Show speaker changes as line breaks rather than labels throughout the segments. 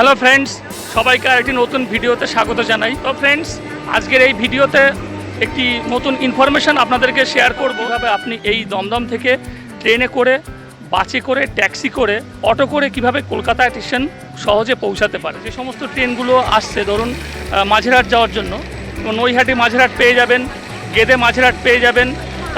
Hello friends সবাইকে আরেকটি নতুন ভিডিওতে স্বাগত জানাই। তো ফ্রেন্ডস আজকের এই ভিডিওতে একটি নতুন ইনফরমেশন আপনাদেরকে শেয়ার করব। কীভাবে আপনি এই দমদম থেকে ট্রেনে করে, বাসে করে ট্যাক্সি করে অটো করে কীভাবে কলকাতা স্টেশন সহজে পৌঁছাতে পারে? যে সমস্ত ট্রেনগুলো আসছে, ধরুন মাঝেরহাট যাওয়ার জন্য নৈহাটি মাঝেরহাট পেয়ে যাবেন, গেদে মাঝেরহাট পেয়ে যাবেন,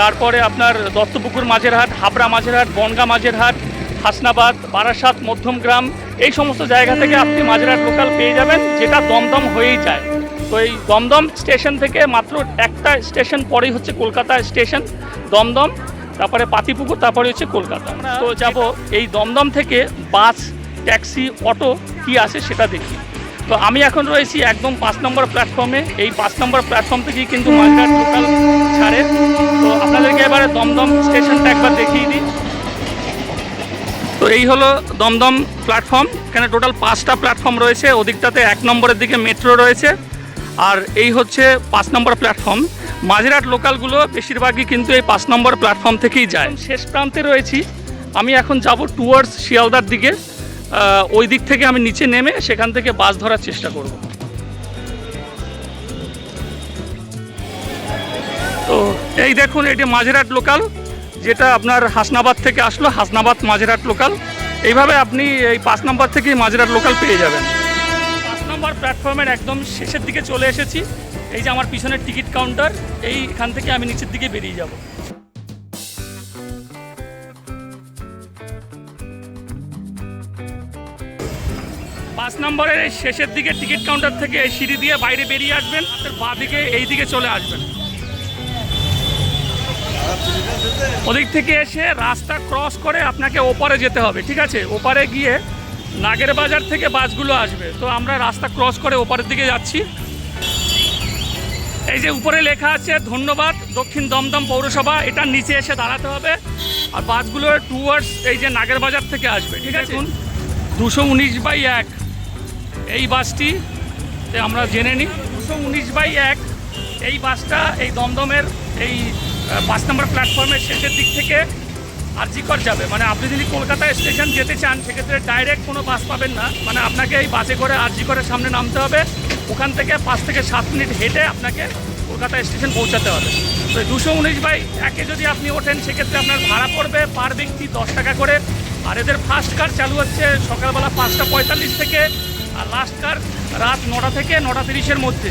তারপরে আপনার দত্তপুকুর মাঝেরহাট, হাবড়া মাঝেরহাট, বনগা মাঝেরহাট হাসনাবাদ বারাসাত মধ্যমগ্রাম এই সমস্ত জায়গা থেকে আপনি মাঝেরহাট লোকাল পেয়ে যাবেন যেটা দমদম হয়েই যায়। তো এই দমদম স্টেশন থেকে মাত্র একটা স্টেশন পরেই হচ্ছে কলকাতা স্টেশন দমদম তারপরে পাতিপুকুর তারপরে হচ্ছে কলকাতা। তো যাব এই দমদম থেকে বাস ট্যাক্সি অটো কি আছে সেটা দেখি। তো আমি এখন রয়েছি একদম পাঁচ নম্বর প্ল্যাটফর্মে এই পাঁচ নম্বর প্ল্যাটফর্ম থেকেই কিন্তু মাঝেরহাট লোকাল ছাড়ে। তো আপনাদেরকে এবারে দমদম স্টেশনটা একবার দেখিয়ে দিই। তো এই হলো দমদম প্ল্যাটফর্ম। এখানে টোটাল পাঁচটা প্ল্যাটফর্ম রয়েছে। ওদিকটাতে এক নম্বরের দিকে মেট্রো রয়েছে। আর এই হচ্ছে পাঁচ নম্বর প্ল্যাটফর্ম। মাঝেরহাট লোকালগুলো বেশিরভাগই কিন্তু এই পাঁচ নম্বর প্ল্যাটফর্ম থেকেই যায়। শেষ প্রান্তে রয়েছি। আমি এখন যাব টুয়ার্ডস শিয়ালদার দিকে। ওই দিক থেকে আমি নিচে নেমে সেখান থেকে বাস ধরার চেষ্টা করব। তো এই দেখুন, এটি মাঝেরহাট লোকাল। যেটা আপনার হাসনাবাদ থেকে আসলো, হাসনাবাদ মাঝেরহাট লোকাল এইভাবে আপনি এই পাঁচ নম্বর থেকেই মাঝেরহাট লোকাল পেয়ে যাবেন। পাঁচ নম্বর প্ল্যাটফর্মের একদম শেষের দিকে চলে এসেছি। এই যে আমার পিছনের টিকিট কাউন্টার এইখান থেকে আমি নিচের দিকে বেরিয়ে যাব। পাঁচ নম্বরের শেষের দিকে টিকিট কাউন্টার থেকে সিঁড়ি দিয়ে বাইরে বেরিয়ে আসবেন বাঁ দিকে এই দিকে চলে আসবেন। ওদিক থেকে এসে রাস্তা ক্রস করে আপনাকে ওপারে যেতে হবে ঠিক আছে? ওপারে গিয়ে নাগের বাজার থেকে বাসগুলো আসবে। তো আমরা রাস্তা ক্রস করে ওপারের দিকে যাচ্ছি। এই যে উপরে লেখা আছে ধন্যবাদ দক্ষিণ দমদম পৌরসভা এটার নিচে এসে দাঁড়াতে হবে। আর বাসগুলো টুয়ার্ডস এই যে নাগের বাজার থেকে আসবে ঠিক আছে? দুশো উনিশ বাই এক। এই বাসটি আমরা জেনে নিই। দুশো উনিশ বাই এক এই বাসটা এই দমদমের এই পাঁচ নম্বর প্ল্যাটফর্মের শেষের দিক থেকে আরজিকর যাবে। মানে আপনি যদি কলকাতা স্টেশন যেতে চান, সেক্ষেত্রে ডাইরেক্ট কোনো বাস পাবেন না। মানে আপনাকে এই বাসে করে আরজিকরের সামনে নামতে হবে। ওখান থেকে পাঁচ থেকে সাত মিনিট হেঁটে আপনাকে কলকাতা স্টেশন পৌঁছাতে হবে। তো দুশো উনিশ বাই একে যদি আপনি ওঠেন, সেক্ষেত্রে আপনার ভাড়া পড়বে পার ব্যক্তি দশ টাকা করে। আর এদের ফার্স্ট কার চালু হচ্ছে সকালবেলা পাঁচটা পঁয়তাল্লিশ থেকে, আর লাস্ট কার রাত নটা থেকে নটা তিরিশের মধ্যে।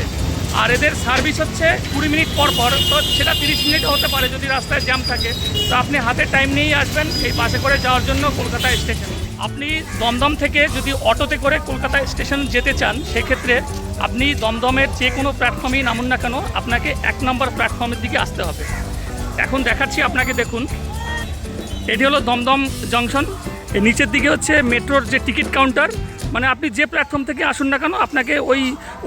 আর এদের সার্ভিস হচ্ছে কুড়ি মিনিট পর পর। তো সেটা তিরিশ মিনিট হতে পারে যদি রাস্তায় জ্যাম থাকে। তো আপনি হাতে টাইম নিয়েই আসবেন, এই বাসে করে যাওয়ার জন্য কলকাতা স্টেশন আপনি দমদম থেকে যদি অটোতে করে কলকাতা স্টেশন যেতে চান, সেক্ষেত্রে আপনি দমদমের যে কোনো প্ল্যাটফর্মেই নামুন না কেন, আপনাকে এক নম্বর প্ল্যাটফর্মের দিকে আসতে হবে। এখন দেখাচ্ছি আপনাকে, দেখুন। এটি হলো দমদম জংশন নিচের দিকে হচ্ছে মেট্রোর যে টিকিট কাউন্টার মানে আপনি যে প্ল্যাটফর্ম থেকে আসুন না কেন, আপনাকে ওই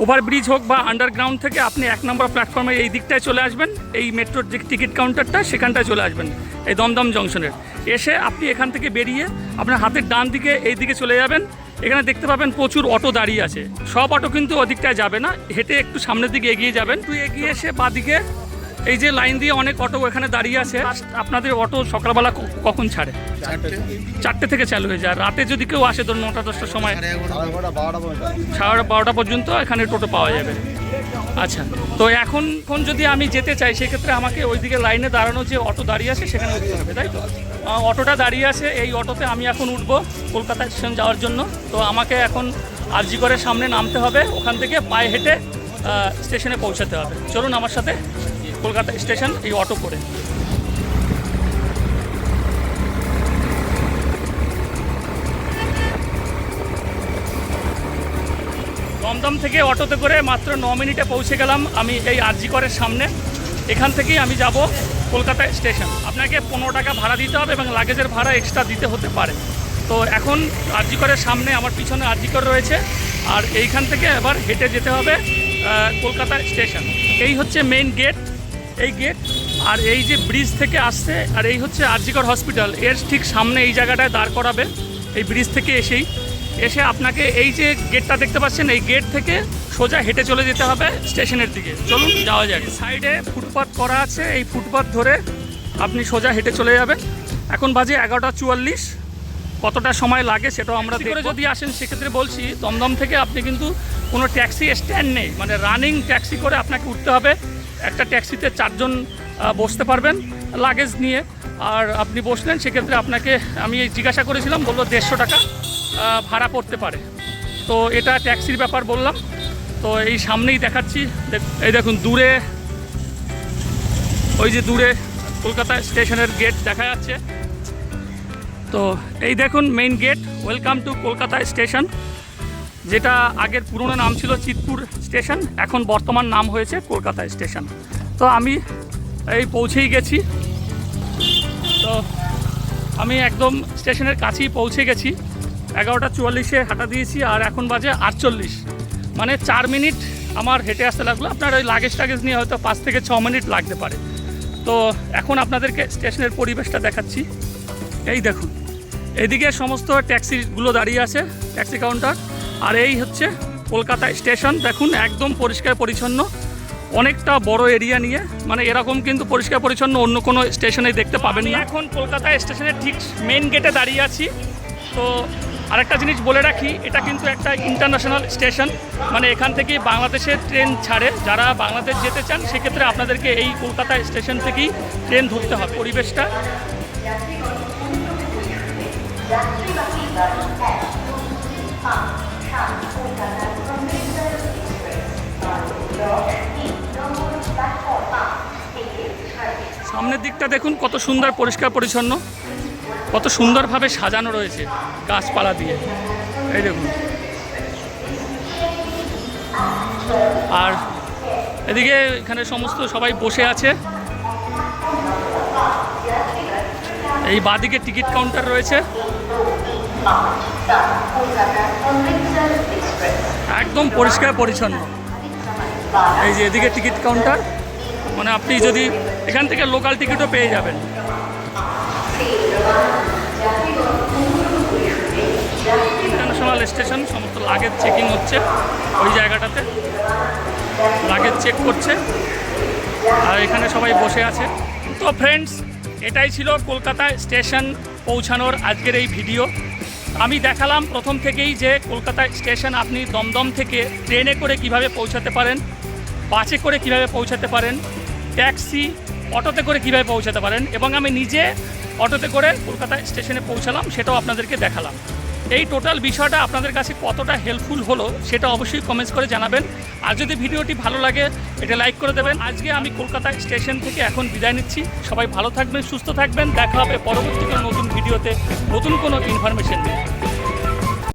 ওভারব্রিজ হোক বা আন্ডারগ্রাউন্ড থেকে আপনি এক নম্বর প্ল্যাটফর্মে এই দিকটায় চলে আসবেন, এই মেট্রোর যে টিকিট কাউন্টারটা সেখানটায় চলে আসবেন, এই দমদম জংশনের এসে আপনি এখান থেকে বেরিয়ে আপনার হাতের ডান দিকে এই দিকে চলে যাবেন, এখানে দেখতে পাবেন প্রচুর অটো দাঁড়িয়ে আছে। সব অটো কিন্তু ওদিকটায় যাবে না, হেঁটে একটু সামনের দিকে এগিয়ে যাবেন। তুই এগিয়ে এসে বাদিকে এই যে লাইন দিয়ে অনেক অটো এখানে দাঁড়িয়ে আছে আপনাদের অটো সকালবেলা কখন ছাড়ে? চারটে। থেকে চালু হয়ে যায়। রাতে যদি কেউ আসে ধরুন নটা দশটার সময় সাড়ে বারোটা পর্যন্ত। এখানে টোটো পাওয়া যাবে। আচ্ছা তো এখন এখন যদি আমি যেতে চাই সেক্ষেত্রে আমাকে ওইদিকে লাইনে দাঁড়ানো যে অটো দাঁড়িয়ে আছে সেখানে উঠতে হবে তাই তো? অটোটা দাঁড়িয়ে আছে এই অটোতে আমি এখন উঠবো কলকাতা স্টেশন যাওয়ার জন্য। তো আমাকে এখন আরজিগড়ের সামনে নামতে হবে ওখান থেকে পায়ে হেঁটে স্টেশনে পৌঁছাতে হবে। চলুন আমার সাথে কলকাতা স্টেশন এই অটো করে। দমদম থেকে অটোতে করে মাত্র ন মিনিটে পৌঁছে গেলাম আমি এই আরজিকরের সামনে। এখান থেকেই আমি যাব কলকাতা স্টেশন। আপনাকে পনেরো টাকা ভাড়া দিতে হবে এবং লাগেজের ভাড়া এক্সট্রা দিতে হতে পারে। তো এখন আরজিকরের সামনে আমার পিছনে আরজিকর রয়েছে। আর এইখান থেকে এবার হেঁটে যেতে হবে কলকাতা স্টেশন। এই হচ্ছে মেইন গেট এই গেট আর এই যে ব্রিজ থেকে আসছে আর এই হচ্ছে আরজিকর হসপিটাল এর ঠিক সামনে এই জায়গাটায় দাঁড় করাবে এই ব্রিজ থেকে এসেই। এসে আপনাকে এই যে গেটটা দেখতে পাচ্ছেন এই গেট থেকে সোজা হেঁটে চলে যেতে হবে স্টেশনের দিকে। চলুন যাওয়া যাক। সাইডে ফুটপাথ করা আছে এই ফুটপাথ ধরে আপনি সোজা হেঁটে চলে যাবেন। এখন বাজে এগারোটা চুয়াল্লিশ। কতটা সময় লাগে সেটাও আমরা করে যদি আসেন সেক্ষেত্রে বলছি দমদম থেকে আপনি কিন্তু কোনো ট্যাক্সি স্ট্যান্ড নেই। মানে রানিং ট্যাক্সি করে আপনাকে উঠতে হবে। একটা ট্যাক্সিতে চারজন বসতে পারবেন লাগেজ নিয়ে। আর আপনি বসলেন, সেক্ষেত্রে আপনাকে আমি জিজ্ঞাসা করেছিলাম, বলল দেড়শো টাকা ভাড়া পড়তে পারে। তো এটা ট্যাক্সির ব্যাপার বললাম। তো এই সামনেই দেখাচ্ছি। দেখ- এই দেখুন, দূরে, ওই যে দূরে কলকাতা স্টেশনের গেট দেখা যাচ্ছে। তো এই দেখুন main gate welcome to Kolkata station. যেটা আগের পুরনো নাম ছিল চিতপুর স্টেশন, এখন বর্তমান নাম হয়েছে কলকাতা স্টেশন। তো আমি এই পৌঁছেই গেছি। তো আমি একদম স্টেশনের কাছেই পৌঁছে গেছি। এগারোটা চুয়াল্লিশে হাঁটা দিয়েছি আর এখন বাজে আটচল্লিশ। মানে চার মিনিট আমার হেঁটে আসতে লাগল। আপনার ওই লাগেজ টাগেজ নিয়ে হয়তো পাঁচ থেকে ছ মিনিট লাগতে পারে। তো এখন আপনাদেরকে স্টেশনের পরিবেশটা দেখাচ্ছি। এই দেখুন, এদিকে সমস্ত ট্যাক্সিগুলো দাঁড়িয়ে আছে, ট্যাক্সি কাউন্টার। আর এই হচ্ছে কলকাতা স্টেশন। দেখুন একদম পরিষ্কার পরিচ্ছন্ন। অনেকটা বড় এরিয়া নিয়ে মানে এরকম কিন্তু পরিষ্কার পরিচ্ছন্ন অন্য কোনো স্টেশনে দেখতে পাবেন না। এখন কলকাতা স্টেশনের ঠিক মেন গেটে দাঁড়িয়ে আছি। তো আরেকটা জিনিস বলে রাখি এটা কিন্তু একটা ইন্টারন্যাশনাল স্টেশন মানে এখান থেকে বাংলাদেশের ট্রেন ছাড়ে। যারা বাংলাদেশ যেতে চান সেক্ষেত্রে আপনাদেরকে এই কলকাতা স্টেশন থেকেই ট্রেন ধরতে হবে। পরিবেশটা সামনের দিকটা দেখুন, কত সুন্দর, পরিষ্কার, পরিচ্ছন্ন। কত সুন্দরভাবে সাজানো রয়েছে গাছপালা দিয়ে। এই দেখুন। আর এদিকে এখানে সমস্ত সবাই বসে আছে। এই বাদিকে টিকিট কাউন্টার রয়েছে। একদম পরিষ্কার পরিচ্ছন্ন। এই যে এদিকে টিকিট কাউন্টার মানে আপনি যদি এখান থেকে লোকাল টিকিটও পেয়ে যাবেন। ইন্টারন্যাশনাল স্টেশন, সমস্ত লাগেজ চেকিং হচ্ছে ওই জায়গাটাতে। লাগেজ চেক করছে। আর এখানে সবাই বসে আছে। তো ফ্রেন্ডস এটাই ছিল কলকাতা স্টেশন পৌঁছানোর আজকের এই ভিডিও আমি দেখালাম প্রথম থেকেই যে কলকাতা স্টেশন আপনি দমদম থেকে ট্রেনে করে কীভাবে পৌঁছাতে পারেন, বাসে করে কীভাবে পৌঁছাতে পারেন, ট্যাক্সি অটোতে করে কীভাবে পৌঁছাতে পারেন এবং আমি নিজে অটোতে করে কলকাতা স্টেশনে পৌঁছালাম, সেটাও আপনাদেরকে দেখালাম। এই টোটাল বিষয়টা আপনাদের কাছে কতটা হেল্পফুল হলো সেটা অবশ্যই কমেন্টস করে জানাবেন। আর যদি ভিডিওটি ভালো লাগে, এটা লাইক করে দেবেন। আজকে আমি কলকাতা স্টেশন থেকে এখন বিদায় নিচ্ছি। সবাই ভালো থাকবেন, সুস্থ থাকবেন। দেখা হবে পরবর্তী কোনো নতুন ভিডিওতে, নতুন কোনো ইনফরমেশন নিয়ে।